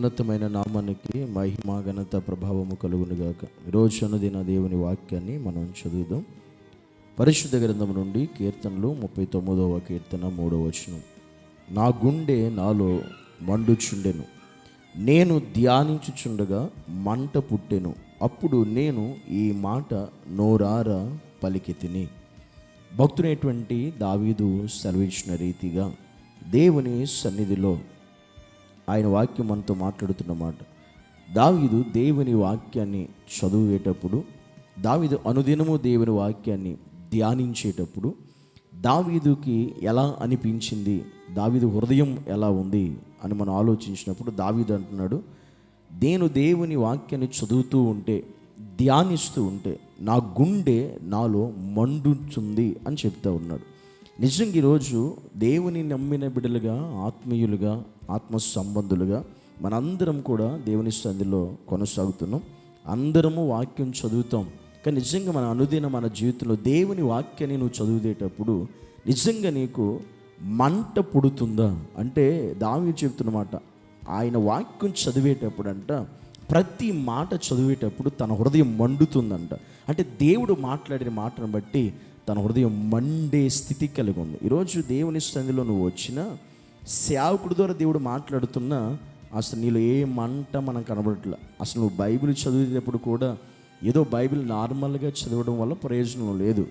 ఉన్నతమైన నామానికి మహిమ ఘనత ప్రభావము కలుగునుగాక. ఈరోజు అనుదిన దేవుని వాక్యాన్ని మనం చదువుదాం. పరిశుద్ధ గ్రంథం నుండి కీర్తనలు ముప్పై తొమ్మిదవ కీర్తన మూడవ వచనం. నా గుండె నాలో మండుచుండెను. నేను ధ్యానించుచుండగా మంట పుట్టెను. అప్పుడు నేను ఈ మాట నోరార పలికి తిని భక్తునైనటువంటి దావీదు సెలవిచ్చిన రీతిగా దేవుని సన్నిధిలో ఆయన వాక్యం మనతో మాట్లాడుతున్నమాట దావీదు దేవుని వాక్యాన్ని చదివేటప్పుడు దావీదు అనుదినము దేవుని వాక్యాన్ని ధ్యానించేటప్పుడు దావీదుకి ఎలా అనిపించింది? దావీదు హృదయం ఎలా ఉంది? అని మనం ఆలోచించినప్పుడు దావీదు అంటున్నాడు నేను దేవుని వాక్యాన్ని చదువుతూ ఉంటే ధ్యానిస్తూ ఉంటే నా గుండె నాలో మండుచుంది అని చెప్తా ఉన్నాడు. నిజంగా ఈరోజు దేవుని నమ్మిన బిడ్డలుగా ఆత్మీయులుగా ఆత్మ సంబంధులుగా మనందరం కూడా దేవుని సంధిలో కొనసాగుతున్నాం. అందరము వాక్యం చదువుతాం. కానీ నిజంగా మన అనుదిన మన జీవితంలో దేవుని వాక్యాన్ని నువ్వు చదివేటప్పుడు నిజంగా నీకు మంట పుడుతుందా? అంటే దావి చెబుతున్నమాట ఆయన వాక్యం చదివేటప్పుడు అంట ప్రతి మాట చదివేటప్పుడు తన హృదయం మండుతుందంట. అంటే దేవుడు మాట్లాడిన మాటను బట్టి తన హృదయం మండే స్థితి కలిగి ఉంది ఈరోజు దేవుని స్థితిలో నువ్వు వచ్చిన సేవకుడి ద్వారా దేవుడు మాట్లాడుతున్నా అసలు నీలో ఏ మంట మనం కనబడట్లే. అసలు నువ్వు బైబిల్ చదివేటప్పుడు కూడా ఏదో బైబిల్ నార్మల్గా చదవడం వల్ల ప్రయోజనం లేదు.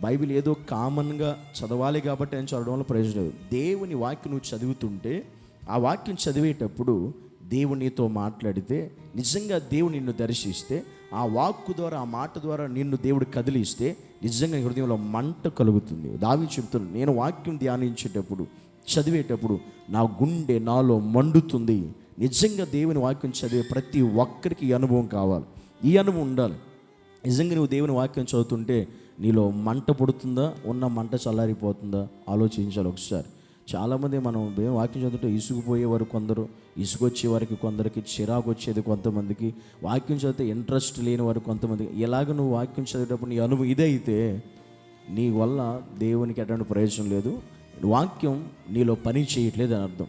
బైబిల్ ఏదో కామన్గా చదవాలి కాబట్టి అని చదవడం వల్ల ప్రయోజనం లేదు. దేవుని వాక్యం నువ్వు చదువుతుంటే ఆ వాక్యం చదివేటప్పుడు దేవునితో మాట్లాడితే నిజంగా దేవుడు నిన్ను దర్శిస్తే ఆ వాక్కు ద్వారా ఆ మాట ద్వారా నిన్ను దేవుడు కదిలిస్తే నిజంగా హృదయంలో మంట కలుగుతుంది. దావి చెప్తున్నాను నేను వాక్యం ధ్యానించేటప్పుడు చదివేటప్పుడు నా గుండె నాలో మండుతుంది. నిజంగా దేవుని వాక్యం చదివే ప్రతి ఒక్కరికి ఈ అనుభవం కావాలి. ఈ అనుభవం ఉండాలి. నిజంగా నువ్వు దేవుని వాక్యం చదువుతుంటే నీలో మంట పుడుతుందా? ఉన్న మంట చల్లారిపోతుందా? ఆలోచించాలి ఒకసారి. చాలామంది మనం వాక్యం చదువుతుంటే ఇసుకుపోయేవారు కొందరు ఇసుకొచ్చే వారికి కొందరికి చిరాకు వచ్చేది కొంతమందికి వాక్యం చదివితే ఇంట్రెస్ట్ లేని వారు కొంతమందికి ఎలాగ నువ్వు వాక్యం చదివేటప్పుడు నీ అనుభవం ఇదైతే నీ వల్ల దేవునికి ఎటువంటి ప్రయోజనం లేదు. వాక్యం నీలో పని చేయట్లేదు అని అర్థం.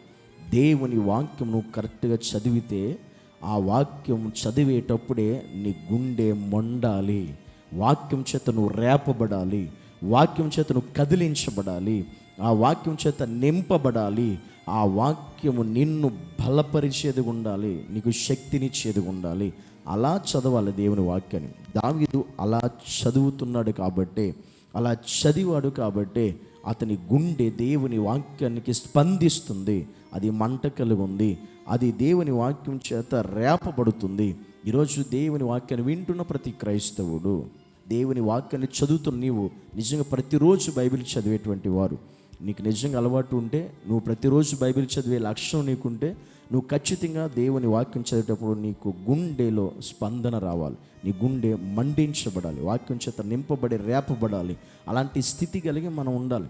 దేవుని వాక్యం నువ్వు కరెక్ట్గా చదివితే ఆ వాక్యం చదివేటప్పుడే నీ గుండె మొండాలి. వాక్యం చేత నువ్వు రేపబడాలి. వాక్యం చేత నువ్వు కదిలించబడాలి. ఆ వాక్యం చేత నింపబడాలి. ఆ వాక్యము నిన్ను బలపరిచేది ఉండాలి. నీకు శక్తినిచ్చేది ఉండాలి. అలా చదవాలి దేవుని వాక్యాన్ని. దావీదు అలా చదువుతున్నాడు కాబట్టి అలా చదివాడు కాబట్టి అతని గుండె దేవుని వాక్యానికి స్పందిస్తుంది. అది మంట కలిగి ఉంది. అది దేవుని వాక్యం చేత రేపబడుతుంది. ఈరోజు దేవుని వాక్యాన్ని వింటున్న ప్రతి క్రైస్తవుడు దేవుని వాక్యాన్ని చదువుతున్న నీవు నిజంగా ప్రతిరోజు బైబిల్ చదివేటువంటి వారు నీకు నిజంగా అలవాటు ఉంటే నువ్వు ప్రతిరోజు బైబిల్ చదివే లక్ష్యం నీకుంటే నువ్వు ఖచ్చితంగా దేవుని వాక్యం చదివేటప్పుడు నీకు గుండెలో స్పందన రావాలి. నీ గుండె మండించబడాలి. వాక్యం చేత నింపబడి రేపబడాలి. అలాంటి స్థితి కలిగి మనం ఉండాలి.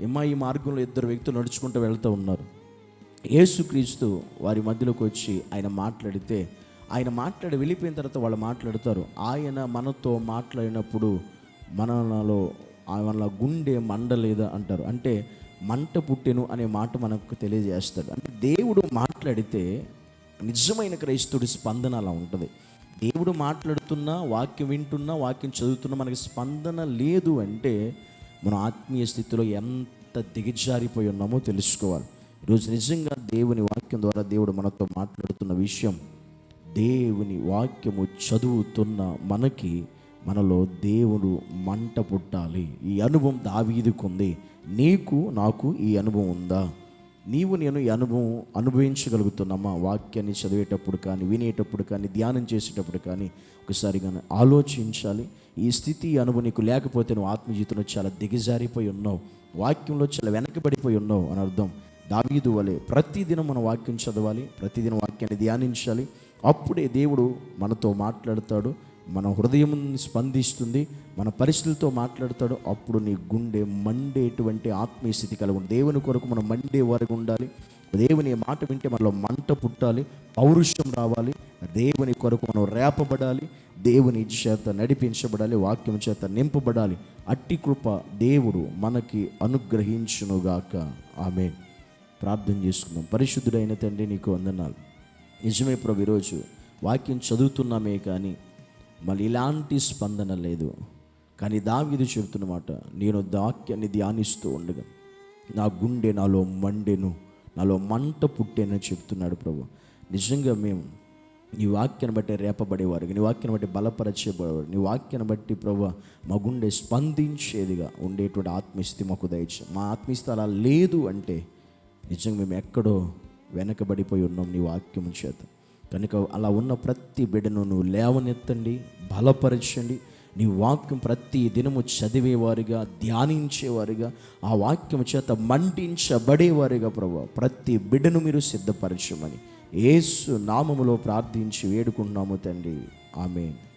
ఏమా ఈ మార్గంలో ఇద్దరు వ్యక్తులు నడుచుకుంటూ వెళ్తూ ఉన్నారు. యేసుక్రీస్తు వారి మధ్యలోకి వచ్చి ఆయన మాట్లాడితే ఆయన మాట్లాడి వెళ్ళిపోయిన తర్వాత వాళ్ళు మాట్లాడతారు. ఆయన మనతో మాట్లాడినప్పుడు మనలో వాళ్ళ గుండె మండలేదు అంటారు. అంటే మంట పుట్టెను అనే మాట మనకు తెలియజేస్తాడు. అంటే దేవుడు మాట్లాడితే నిజమైన క్రైస్తుడి స్పందన అలా ఉంటుంది. దేవుడు మాట్లాడుతున్నా వాక్యం వింటున్నా వాక్యం చదువుతున్నా మనకి స్పందన లేదు అంటే మన ఆత్మీయ స్థితిలో ఎంత దిగజారిపోయి ఉన్నామో తెలుసుకోవాలి. ఈరోజు నిజంగా దేవుని వాక్యం ద్వారా దేవుడు మనతో మాట్లాడుతున్న విషయం దేవుని వాక్యము చదువుతున్న మనకి మనలో దేవుడు మంట పుట్టాలి. ఈ అనుభవం దావీదుకుంది. నీకు నాకు ఈ అనుభవం ఉందా? నీవు నేను ఈ అనుభవం అనుభవించగలుగుతున్నామా? వాక్యాన్ని చదివేటప్పుడు కానీ వినేటప్పుడు కానీ ధ్యానం చేసేటప్పుడు కానీ ఒకసారి కానీ ఆలోచించాలి. ఈ స్థితి అనుభవం నీకు లేకపోతే నువ్వు ఆత్మజీవితంలో చాలా దిగజారిపోయి ఉన్నావు. వాక్యంలో చాలా వెనకబడిపోయి ఉన్నావు అని అర్థం. దావీదు వలె ప్రతిదినం మన వాక్యం చదవాలి ప్రతిదినం వాక్యాన్ని ధ్యానించాలి. అప్పుడే దేవుడు మనతో మాట్లాడతాడు. మన హృదయం స్పందిస్తుంది మన పరిస్థితులతో మాట్లాడతాడు అప్పుడు నీ గుండె మండేటువంటి ఆత్మీయ స్థితి కలిగి ఉంది. దేవుని కొరకు మనం మండే వరకు ఉండాలి. దేవుని మాట వింటే మనలో మంట పుట్టాలి పౌరుషం రావాలి. దేవుని కొరకు మనం రేపబడాలి దేవుని చేత నడిపించబడాలి వాక్యం చేత నింపబడాలి. అట్టి కృప దేవుడు మనకి అనుగ్రహించునుగాక. ఆమె ప్రార్థన చేసుకుందాం. పరిశుద్ధుడైన తండ్రి నీకు వందనాలు. నిజమే ప్రభు ఈరోజు వాక్యం చదువుతున్నామే కానీ మళ్ళీ ఇలాంటి స్పందన లేదు. కానీ దావిది చెబుతున్నమాట నేను దాక్యాన్ని ధ్యానిస్తూ ఉండగా నా గుండె నాలో మండెను నాలో మంట పుట్టేనని చెప్తున్నాడు ప్రభు. నిజంగా మేము నీ వాక్యాన్ని బట్టి రేపబడేవారు నీ వాక్యను బట్టి బలపరచేవారు నీ వాక్యాన్ని బట్టి ప్రభు మా గుండె స్పందించేదిగా ఉండేటువంటి ఆత్మస్థితి మాకు దయచు మా ఆత్మస్థితి అలా లేదు అంటే నిజంగా మేము ఎక్కడో వెనకబడిపోయి ఉన్నాం నీ వాక్యం చేత. కనుక అలా ఉన్న ప్రతి బిడ్డను నువ్వు లేవనెత్తండి బలపరచండి. నీ వాక్యం ప్రతి దినము చదివేవారిగా ధ్యానించేవారిగా ఆ వాక్యం చేత మండించబడేవారిగా ప్రభు. ప్రతి బిడ్డను మీరు సిద్ధపరచమని ఏసు నామములో ప్రార్థించి వేడుకుంటున్నాము తండ్రి. ఆమెన్.